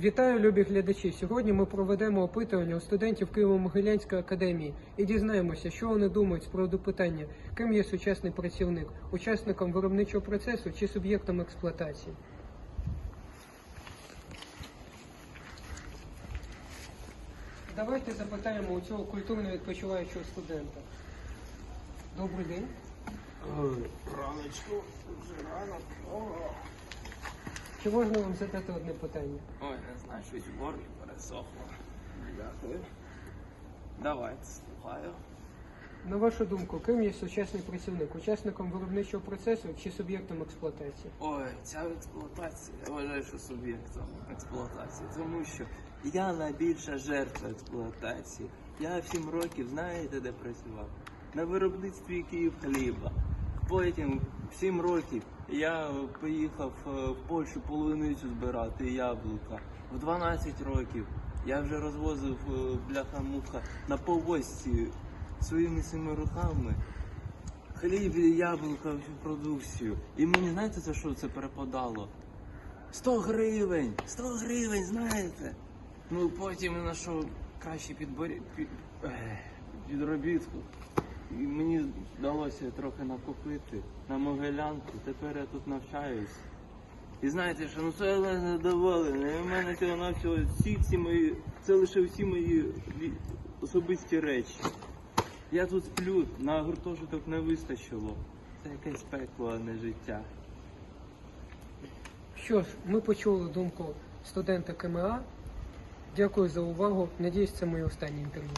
Вітаю, любі глядачі! Сьогодні ми проведемо опитування у студентів Києво-Могилянської академії і дізнаємося, що вони думають з приводу питання, ким є сучасний працівник, учасником виробничого процесу чи суб'єктом експлуатації. Давайте запитаємо у цього культурно відпочиваючого студента. Добрий день. Раночку, вже ранок. Чи можна вам задати одне питання? Ой, знаю, щось в горлі пересохло. Дякую. Давайте, слухаю. На вашу думку, ким є сучасний працівник, учасником виробничого процесу чи суб'єктом експлуатації? Ой, ця експлуатація, я вважаю, що суб'єктом експлуатації, тому що я найбільша жертва експлуатації. Я в 7 років, знаєте, де працював? На виробництві Київ хліба. Потім в 7 років я поїхав е, в Польщу полуницю збирати яблука. В 12 років я вже розвозив е, бляха-муха на повозці своїми семи руками хліб яблука, всю продукцію. І мені знаєте за що це перепадало? 100 гривень! 100 гривень, знаєте? Ну потім я знайшов кращий підборі... під... підробітку. І мені вдалося трохи накопити на Могилянку. Тепер я тут навчаюсь. І знаєте, що ну це я задоволений. У мене цього навсього всі ці мої. Це лише всі мої особисті речі. Я тут сплю, на гуртожиток не вистачило. Це якесь пекло, а не життя. Що ж, ми почули думку студента КМА. Дякую за увагу. Надіюсь, це моє останнє інтерв'ю.